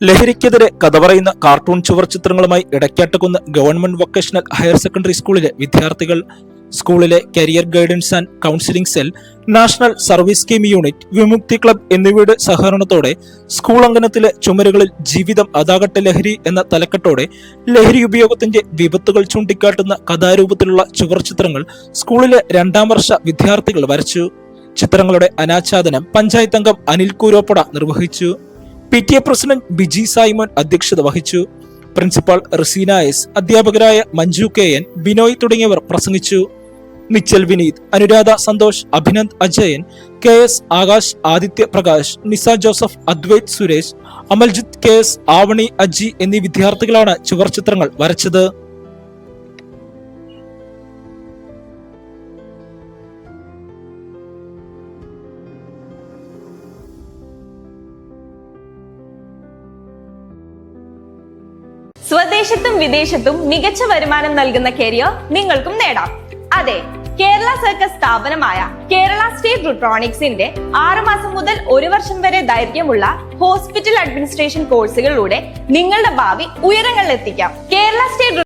ലഹരിക്കെതിരെ കഥ പറയുന്ന കാർട്ടൂൺ ചുവർ ചിത്രങ്ങളുമായി Idakkattukunnu government vocational higher secondary സ്കൂളിലെ വിദ്യാർത്ഥികൾ. സ്കൂളിലെ career guidance and counselling cell national service scheme unit Vimukthi club എന്നിവയുടെ സഹകരണത്തോടെ സ്കൂൾ അങ്കണത്തിലെ ചുമരുകളിൽ ജീവിതം അതാകട്ടെ ലഹരി എന്ന തലക്കെട്ടോടെ ലഹരി ഉപയോഗത്തിന്റെ വിപത്തുകൾ ചൂണ്ടിക്കാട്ടുന്ന കഥാരൂപത്തിലുള്ള ചുവർ ചിത്രങ്ങൾ സ്കൂളിലെ രണ്ടാം വർഷ വിദ്യാർത്ഥികൾ വരച്ചു. ചിത്രങ്ങളുടെ അനാച്ഛാദനം പഞ്ചായത്ത് അംഗം അനിൽ കൂരോപ്പട നിർവഹിച്ചു. P T A president Biji Simon അധ്യക്ഷത വഹിച്ചു. പ്രിൻസിപ്പാൾ റസീന എസ് അധ്യാപകരായ മഞ്ജു കെ എൻ ബിനോയ് തുടങ്ങിയവർ പ്രസംഗിച്ചു. Nichal Vineeth Anuradha Santhosh Abhinand Ajayan K S Akash Aditya Prakash Nisa Joseph Advaith Suresh Amaljith K S Avani Aji എന്നീ വിദ്യാർത്ഥികളാണ് ചുവർ ചിത്രങ്ങൾ വരച്ചത്. സ്വദേശത്തും വിദേശത്തും മികച്ച വരുമാനം നൽകുന്ന കരിയർ നിങ്ങൾക്കും നേടാം. അതെ കേരള സർക്കസ് സ്ഥാപനമായ കേരള സ്റ്റേറ്റ് റുട്രോണിക്സിന്റെ ആറുമാസം മുതൽ ഒരു വർഷം വരെ ദൈർഘ്യമുള്ള ഹോസ്പിറ്റൽ അഡ്മിനിസ്ട്രേഷൻ കോഴ്സുകളിലൂടെ നിങ്ങളുടെ ഭാവി ഉയരങ്ങളിൽ എത്തിക്കാം കേരള സ്റ്റേറ്റ്